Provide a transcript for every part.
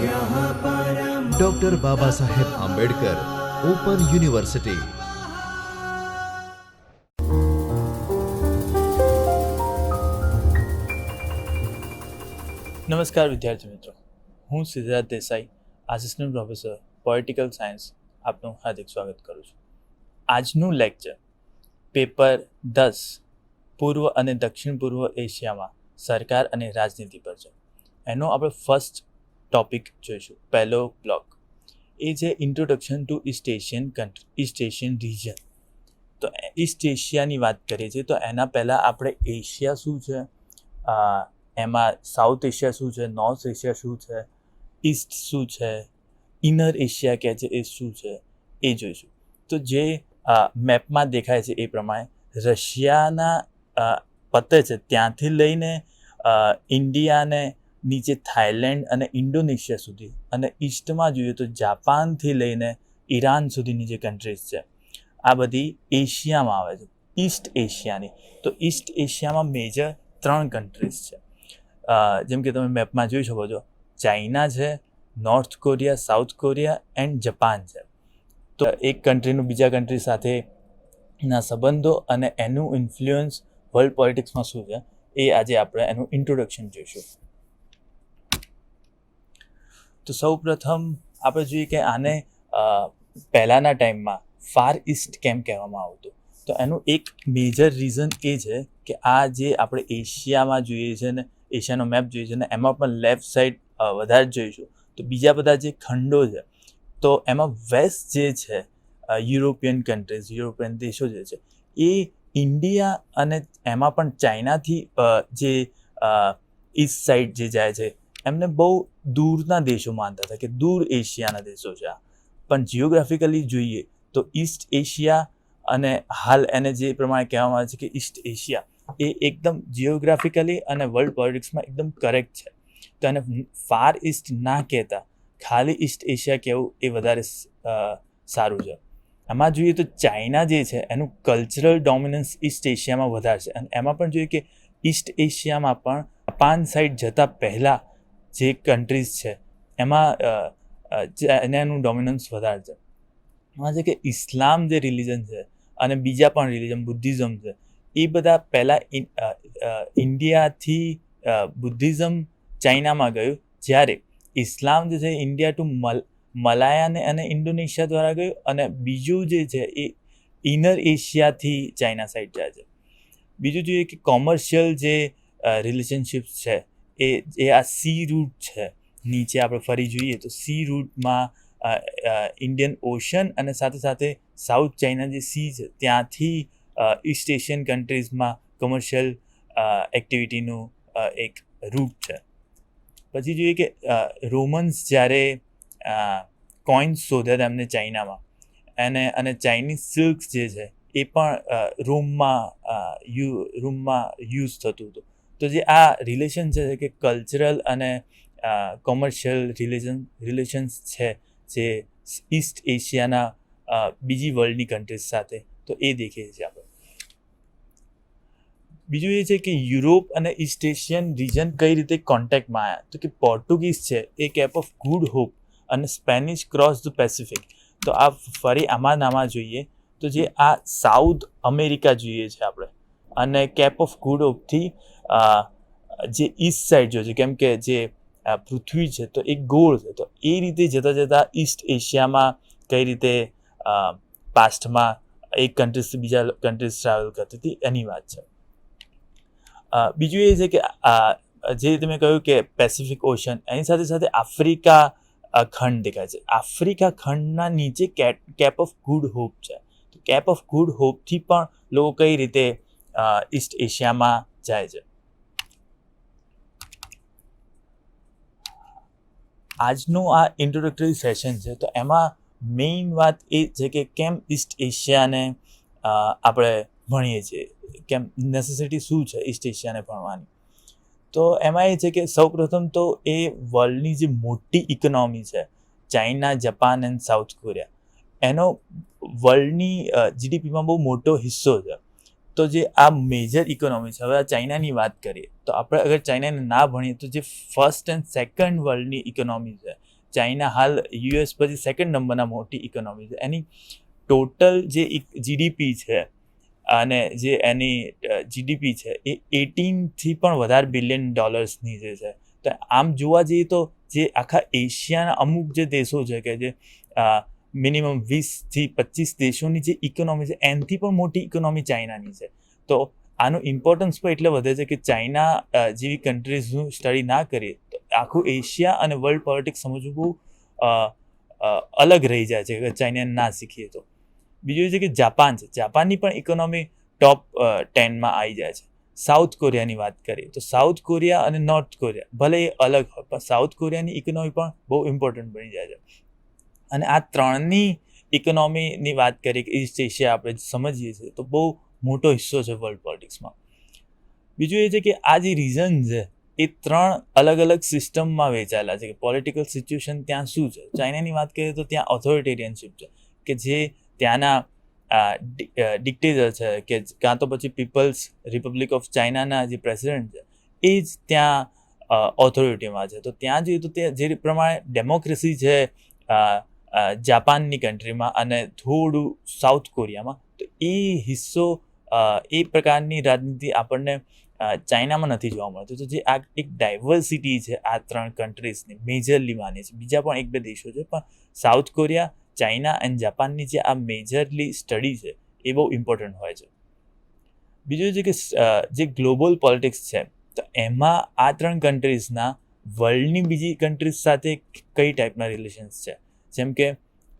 Doctor Baba Saheb Ambedkar open university નમસ્કાર વિદ્યાર્થી મિત્રો. હું Siddharth Desai assistant professor political science આપનું હાર્દિક સ્વાગત કરું છું. આજનું લેક્ચર પેપર દસ, પૂર્વ અને દક્ષિણ પૂર્વ એશિયામાં સરકાર અને રાજનીતિ પર છે. એનો આપણે ફર્સ્ટ ટોપિક જોઈશું. પહેલો બ્લોક એ છે introduction to east Asian country east Asian region તો ઇસ્ટ એશિયાની વાત કરીએ છીએ, તો એના પહેલાં આપણે એશિયા શું છે? એમાં સાઉથ એશિયા શું છે? નોર્થ એશિયા શું છે? ઈસ્ટ શું છે? ઇનર એશિયા કહે છે એ શું છે? એ જોઈશું. તો જે મેપમાં દેખાય છે એ પ્રમાણે રશિયાના પતે છે. ત્યાંથી લઈને ઇન્ડિયાને નીચે થાઈલેન્ડ અને ઇન્ડોનેશિયા સુધી અને ઈસ્ટમાં જોઈએ તો જાપાનથી લઈને ઈરાન સુધીની જે કન્ટ્રીઝ છે. આ બધી એશિયામાં આવે છે. ઈસ્ટ એશિયાની તો ઈસ્ટ એશિયામાં મેજર ત્રણ કન્ટ્રીઝ છે. જેમ કે તમે મેપમાં જોઈ શકો છો. ચાઇના છે North Korea South Korea and Japan છે. તો એક કન્ટ્રીનું બીજા કન્ટ્રી સાથે ના સંબંધો અને એનું ઇન્ફ્લુઅન્સ વર્લ્ડ પોલિટિક્સમાં શું છે? એ આજે આપણે એનું ઇન્ટ્રોડક્શન જોઈશું. તો સૌ પ્રથમ આપણે જોઈએ કે આને પહેલાંના ટાઈમમાં ફાર ઇસ્ટ કેમ કહેવામાં આવતું? તો એનું એક મેજર રીઝન એ છે કે આ જે આપણે એશિયામાં જોઈએ છે ને, એશિયાનો મેપ જોઈએ છે ને, એમાં પણ લેફ્ટ સાઈડ વધારે જોઈશું. તો બીજા બધા જે ખંડો છે, તો એમાં વેસ્ટ જે છે યુરોપિયન કન્ટ્રીઝ યુરોપિયન દેશો જે છે, એ ઇન્ડિયા અને એમાં પણ ચાઇનાથી જે ઈસ્ટ સાઈડ જે જાય છે એમને બહુ દૂરના દેશો માનતા હતા કે દૂર એશિયાના દેશો છે પણ જિયોગ્રાફિકલી જોઈએ તો ઈસ્ટ એશિયા અને હાલ એને જે પ્રમાણે કહેવામાં આવે છે કે ઈસ્ટ એશિયા એ એકદમ જિયોગ્રાફિકલી અને વર્લ્ડ પોલિટિક્સમાં એકદમ કરેક્ટ છે. તો એને ફાર ઈસ્ટ ના કહેતા, ખાલી ઈસ્ટ એશિયા કહેવું એ વધારે સારું છે. એમાં જોઈએ તો ચાઇના જે છે એનું કલ્ચરલ ડોમિનન્સ ઈસ્ટ એશિયામાં વધારે છે. અને એમાં પણ જોઈએ કે ઈસ્ટ એશિયામાં પણ જાપાન સાઈડ જતાં પહેલાં જે કન્ટ્રીઝ છે એમાં અ, ચાઇનાનું ડોમિનન્સ વધારે છે. એમાં છે કે ઇસ્લામ જે રિલિજન છે અને બીજા પણ રિલિજન બુદ્ધિઝમ છે એ બધા પહેલાં ઇન્ડિયાથી બુદ્ધિઝમ ચાઇનામાં ગયું જ્યારે ઇસ્લામ જે છે ઇન્ડિયા ટુ મલ મલાયાને અને ઇન્ડોનેશિયા દ્વારા ગયું અને બીજું જે છે એ ઇનર એશિયાથી ચાઇના સાઈડ જાય છે. બીજું જોઈએ કે કોમર્શિયલ જે રિલેશનશિપ્સ છે એ એ આ સી રૂટ છે. નીચે આપણે ફરી જોઈએ તો સી રૂટમાં ઇન્ડિયન ઓશન અને સાથે સાથે સાઉથ ચાઇના જે સી છે, ત્યાંથી ઈસ્ટ એશિયન કન્ટ્રીઝમાં કમર્શિયલ એક્ટિવિટીનું એક રૂટ છે. પછી જોઈએ કે રોમન્સ જ્યારે કોઇન્સ શોધ્યા એમને ચાઇનામાં, અને અને ચાઇનીઝ સિલ્ક જે છે, એ પણ રોમમાં યુ રૂમમાં યુઝ થતું હતું. તો જે આ રિલેશન છે કે કલ્ચરલ અને કોમર્શિયલ રિલેશન રિલેશન્સ છે, જે ઈસ્ટ એશિયાના બીજી વર્લ્ડની કન્ટ્રીઝ સાથે, તો એ દેખીએ છીએ આપણે. બીજું એ છે કે યુરોપ અને ઈસ્ટ એશિયન રિજન કઈ રીતે કોન્ટેક્ટમાં આવ્યા તો કે પોર્ટુગીઝ છે, એ કેપ ઓફ ગુડ હોપ અને સ્પેનિશ ક્રોસ ધ પેસિફિક તો આ ફરી આમાં નામાં જોઈએ, તો જે આ સાઉથ અમેરિકા જોઈએ છે આપણે. અને કેપ ઓફ ગુડ હોપથી જે ઈસ્ટ સાઈડ જોઈએ છે, કેમ કે જે પૃથ્વી છે, તો એ ગોળ છે. તો એ રીતે જતાં જતાં ઈસ્ટ એશિયામાં કઈ રીતે પાસ્ટમાં એક કન્ટ્રીઝથી બીજા કન્ટ્રીઝ ટ્રાવેલ કરતી હતી, એની વાત છે. બીજું એ છે કે જે તમે કહ્યું કે પેસિફિક ઓશન એની સાથે સાથે આફ્રિકા ખંડ દેખાય છે. આફ્રિકા ખંડના નીચે કેપ ઓફ ગુડ હોપ છે. તો કેપ ઓફ ગુડ હોપથી પણ લોકો કઈ રીતે ઈસ્ટ એશિયામાં જાય છે. આજનું આ ઇન્ટ્રોડક્ટરી સેશન છે, તો એમાં મેઇન વાત એ છે કે કેમ ઈસ્ટ એશિયાને આપણે ભણીએ છીએ? કેમ નેસેસિટી શું છે ઈસ્ટ એશિયાને ભણવાની? તો એમાં એ છે કે સૌપ્રથમ તો એ વર્લ્ડની જે મોટી ઇકોનોમી છે China Japan and south Korea એનો વર્લ્ડની જીડીપીમાં બહુ મોટો હિસ્સો છે. તો જે આ મેજર ઇકોનોમી છે, હવે આ ચાઇનાની વાત કરીએ, તો આપણે અગર ચાઇનાને ના ભણીએ, તો જે ફર્સ્ટ એન્ડ સેકન્ડ વર્લ્ડની ઇકોનોમી છે, ચાઇના હાલ યુએસ પછી સેકન્ડ નંબરના મોટી ઇકોનોમી છે, એની ટોટલ જે જીડીપી છે, અને જે એની જીડીપી છે, એ એટીનથી પણ વધારે બિલિયન ડોલર્સની જે છે, તો આમ જોવા જઈએ તો જે આખા એશિયાના અમુક જે દેશો છે કે જે મિનિમમ વીસથી પચીસ દેશોની જે ઇકોનોમી છે, એનથી પણ મોટી ઇકોનોમી ચાઇનાની છે. તો આનું ઇમ્પોર્ટન્સ પણ એટલે વધે છે કે ચાઇના જેવી કન્ટ્રીઝનું સ્ટડી ના કરીએ, તો આખું એશિયા અને વર્લ્ડ પોલિટિક્સ સમજવું બહુ અલગ રહી જાય છે ચાઇના ના શીખીએ તો. બીજું છે કે જાપાન છે, જાપાનની પણ ઇકોનોમી ટોપ ટેનમાં આવી જાય છે. સાઉથ કોરિયાની વાત કરીએ, તો સાઉથ કોરિયા અને નોર્થ કોરિયા ભલે એ અલગ હોય, પણ સાઉથ કોરિયાની ઇકોનોમી પણ બહુ ઇમ્પોર્ટન્ટ બની જાય છે. અને આ ત્રણની ઇકોનોમીની વાત કરીએ કે ઈસ્ટ એશિયા આપણે સમજીએ છીએ, તો બહુ મોટો હિસ્સો છે વર્લ્ડ પોલિટિક્સમાં બીજું એ છે કે આ જે રીઝન છે, એ ત્રણ અલગ અલગ સિસ્ટમમાં વેચાયેલા છે કે પોલિટિકલ સિચ્યુએશન ત્યાં શું છે? ચાઇનાની વાત કરીએ તો ત્યાં ઓથોરિટેરિયનશિપ છે, કે જે ત્યાંના ડિક્ટેટર છે, કે કાં તો પછી પીપલ્સ રિપબ્લિક ઓફ ચાઇનાના જે પ્રેસિડેન્ટ છે, એ જ ત્યાં ઓથોરિટીમાં છે. તો ત્યાં જોઈએ તો તે જે પ્રમાણે ડેમોક્રેસી છે જાપાનની કન્ટ્રીમાં અને થોડું સાઉથ કોરિયામાં, તો એ હિસ્સો એ પ્રકારની રાજનીતિ આપણને ચાઇનામાં નથી જોવા મળતું. તો જે આ એક ડાયવર્સિટી છે આ ત્રણ કન્ટ્રીઝની મેજરલી માની છે. બીજા પણ એક બે દેશો છે, પણ સાઉથ કોરિયા, ચાઇના એન્ડ જાપાનની જે આ મેજરલી સ્ટડી છે, એ બહુ ઇમ્પોર્ટન્ટ હોય છે. બીજું છે કે જે ગ્લોબલ પોલિટિક્સ છે, તો એમાં આ ત્રણ કન્ટ્રીઝના વર્લ્ડની બીજી કન્ટ્રીઝ સાથે કઈ ટાઈપના રિલેશન્સ છે? જેમ કે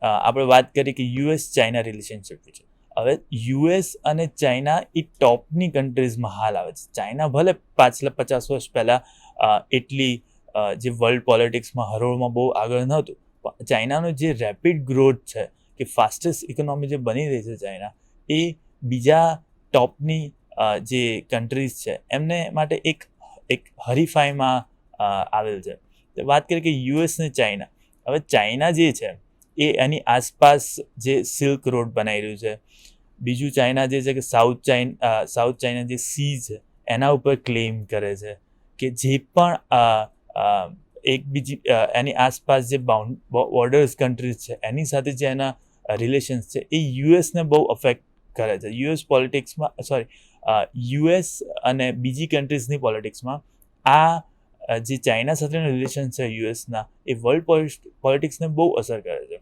આપણે વાત કરીએ કે યુએસ ચાઇના રિલેશનશિપ છે હવે યુએસ અને ચાઇના એ ટોપની કન્ટ્રીઝમાં હાલ આવે છે. ચાઇના ભલે પાછલા પચાસ વર્ષ પહેલાં એટલી જે વર્લ્ડ પોલિટિક્સમાં હરોળમાં બહુ આગળ નહોતું, પણ ચાઇનાનો જે રેપિડ ગ્રોથ છે, કે ફાસ્ટેસ્ટ ઇકોનોમી જે બની રહી છે ચાઇના, એ બીજા ટોપની જે કન્ટ્રીઝ છે, એમને માટે એક એક હરીફાઈમાં આવેલ છે. વાત કરીએ કે યુએસ ને ચાઇના. હવે ચાઇના જે છે, એ એની આસપાસ જે સિલ્ક રોડ બનાવી રહ્યું છે. બીજું ચાઇના જે છે કે સાઉથ ચાઇન સાઉથ ચાઇના જે સી છે, એના ઉપર ક્લેમ કરે છે કે જે પણ એક બીજી એની આસપાસ જે બાઉન્ડ બોર્ડર્સ કન્ટ્રીઝ છે, એની સાથે જે એના રિલેશન્સ છે, એ યુએસને બહુ અફેક્ટ કરે છે. યુએસ પોલિટિક્સમાં, સોરી યુએસ અને બીજી કન્ટ્રીઝની પોલિટિક્સમાં આ જે ચાઇના સાથેના રિલેશન છે યુએસના, એ વર્લ્ડ પોલિટિક્સને બહુ અસર કરે છે.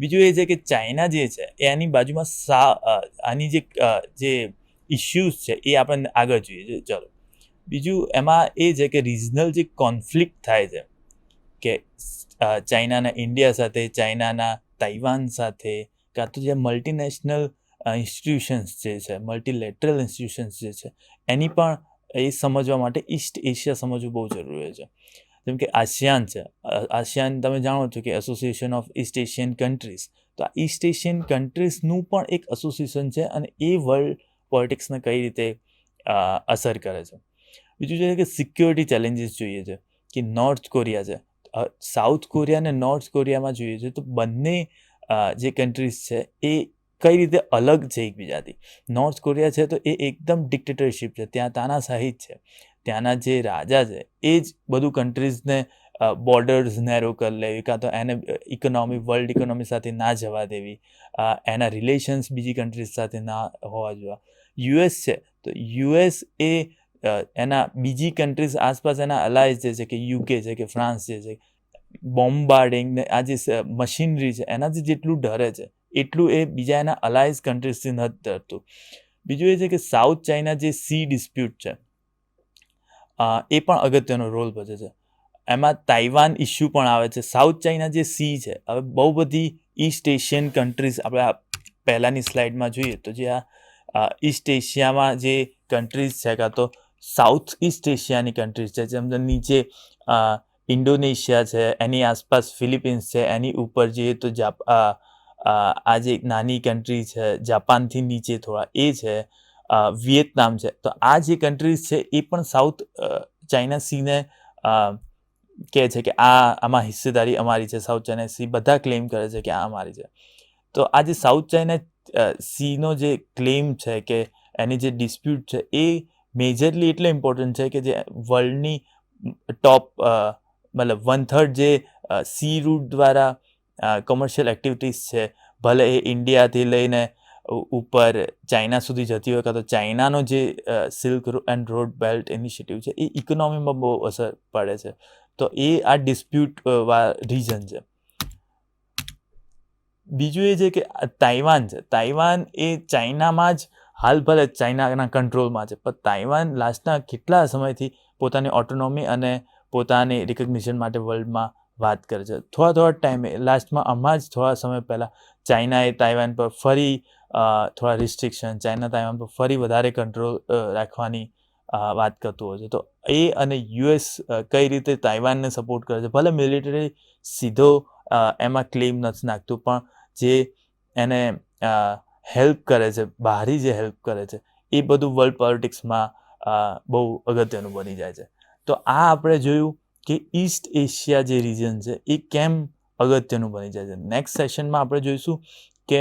બીજું એ છે કે ચાઇના જે છે, એ આની બાજુમાં સા આની જે જે ઇશ્યુઝ છે, એ આપણને આગળ જોઈએ છે. ચલો. બીજું એમાં એ છે કે રિજનલ જે કોન્ફ્લિક્ટ થાય છે, કે ચાઇનાના ઇન્ડિયા સાથે, ચાઇનાના તાઇવાન સાથે, કાં તો જે મલ્ટીનેશનલ ઇન્સ્ટિટ્યુશન્સ જે છે મલ્ટીલેટરલ ઇન્સ્ટિટ્યુશન્સ જે છે, એની પણ એ સમજવા માટે ઈસ્ટ એશિયા સમજવું બહુ જરૂરી છે. જેમ કે આસિયાન છે. આસિયાન તમે જાણો છો કે association of east Asian countries તો આ ઈસ્ટ એશિયન કન્ટ્રીઝનું પણ એક એસોસિએશન છે અને એ વર્લ્ડ પોલિટિક્સને કઈ રીતે અસર કરે છે. બીજું છે કે સિક્યોરિટી ચેલેન્જીસ જોઈએ છે. કે નોર્થ કોરિયા છે. સાઉથ કોરિયા અને નોર્થ કોરિયામાં જોઈએ છે તો બંને જે કન્ટ્રીઝ છે એ કઈ રીતે અલગ છે એકબીજાથી? નોર્થ કોરિયા છે તો એ એકદમ ડિક્ટેટરશિપ છે, ત્યાં તાનાશાહી જ છે. ત્યાંના જે રાજા છે, એ જ બધું કન્ટ્રીઝને બોર્ડર્સ નેરો કરી લેવી, કાં તો એને ઇકોનોમી વર્લ્ડ ઇકોનોમી સાથે ના જવા દેવી એના રિલેશન્સ બીજી કન્ટ્રીઝ સાથે ના હોવા જોવા. યુએસ છે, તો યુએસ એ એના બીજી કન્ટ્રીઝ આસપાસ એના અલાયન્સ જે છે કે યુકે છે, કે ફ્રાન્સ જે છે બોમ્બાર્ડિંગ ને આ જે મશીનરી છે, એનાથી જેટલું ડરે છે એટલું એ બીજા એના અલાયન્સ કન્ટ્રીઝથી નથી ધરતું બીજું એ છે કે સાઉથ ચાઇના જે સી ડિસ્પ્યુટ છે એ પણ અગત્યનો રોલ ભજવે છે. એમાં તાઇવાન ઇસ્યુ પણ આવે છે. સાઉથ ચાઇના જે સી છે, હવે બહુ બધી ઈસ્ટ એશિયન કન્ટ્રીઝ આપણે પહેલાંની સ્લાઇડમાં જોઈએ તો જે આ ઈસ્ટ એશિયામાં જે કન્ટ્રીઝ છે કાં તો સાઉથ ઈસ્ટ એશિયાની કન્ટ્રીઝ છે, જેમ નીચે ઇન્ડોનેશિયા છે, એની આસપાસ ફિલિપિન્સ છે, એની ઉપર જઈએ તો જાપ આ જે એક નાની કન્ટ્રી છે, જાપાનથી નીચે થોડા, એ છે વિયેતનામ છે. તો આ જે કન્ટ્રીઝ છે, એ પણ સાઉથ ચાઇના સીને કહે છે કે આ આમાં હિસ્સેદારી અમારી છે સાઉથ ચાઇના સી બધા ક્લેમ કરે છે કે આ અમારી છે. તો આ જે સાઉથ ચાઇના સીનો જે ક્લેમ છે કે એની જે ડિસ્પ્યુટ છે, એ મેજરલી એટલે ઇમ્પોર્ટન્ટ છે કે જે વર્લ્ડની ટોપ મતલબ વન થર્ડ જે સી રૂટ દ્વારા કોમર્શિયલ એક્ટિવિટીઝ છે. ભલે એ ઇન્ડિયાથી લઈને ઉપર ચાઇના સુધી જતી હોય કાં તો ચાઇનાનો જે silk and road belt initiative છે, એ ઇકોનોમીમાં બહુ અસર પડે છે. તો એ આ ડિસ્પ્યુટ રીઝન છે. બીજું એ છે કે તાઇવાન છે. તાઇવાન એ ચાઇનામાં જ હાલ ભલે ચાઇનાના કંટ્રોલમાં છે, પણ તાઇવાન લાસ્ટના કેટલા સમયથી પોતાની ઓટોનોમી અને પોતાની રિકગ્નિશન માટે વર્લ્ડમાં વાત કરે છે. થોડા થોડા ટાઈમે, લાસ્ટમાં આમાં જ થોડા સમય પહેલાં ચાઇનાએ તાઇવાન પર ફરી થોડા રિસ્ટ્રિક્શન ચાઇના તાઇવાન પર ફરી વધારે કંટ્રોલ રાખવાની વાત કરતું હોય છે. તો એ અને યુએસ કઈ રીતે તાઇવાનને સપોર્ટ કરે છે? ભલે મિલિટરી સીધો એમાં ક્લેમ નથી નાખતું, પણ જે એને હેલ્પ કરે છે બહારી જે હેલ્પ કરે છે, એ બધું વર્લ્ડ પોલિટિક્સમાં બહુ અગત્યનું બની જાય છે. તો આ આપણે જોયું કે ઈસ્ટ એશિયા જે રિજન છે, એ કેમ અગત્યનું બની જાય છે? નેક્સ્ટ સેશનમાં આપણે જોઈશું કે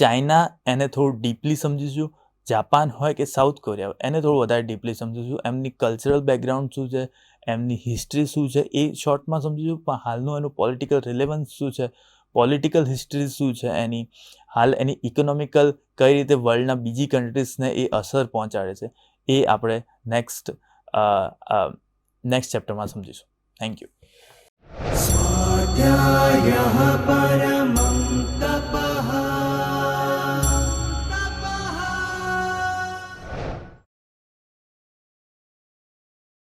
ચાઇના એને થોડું ડીપલી સમજીશું જાપાન હોય કે સાઉથ કોરિયા હોય, એને થોડું વધારે ડીપલી સમજીશું, એમની કલ્ચરલ બેકગ્રાઉન્ડ શું છે, એમની હિસ્ટ્રી શું છે, એ શોર્ટમાં સમજીશું, પણ હાલનું એનું પોલિટિકલ રિલેવન્સ શું છે પોલિટિકલ હિસ્ટ્રી શું છે, એની હાલ એની ઇકોનોમિકલ કઈ રીતે વર્લ્ડના બીજી કન્ટ્રીઝને એ અસર પહોંચાડે છે, એ આપણે નેક્સ્ટ નેક્સ્ટ ચેપ્ટરમાં સમજીશું. Thank you Parma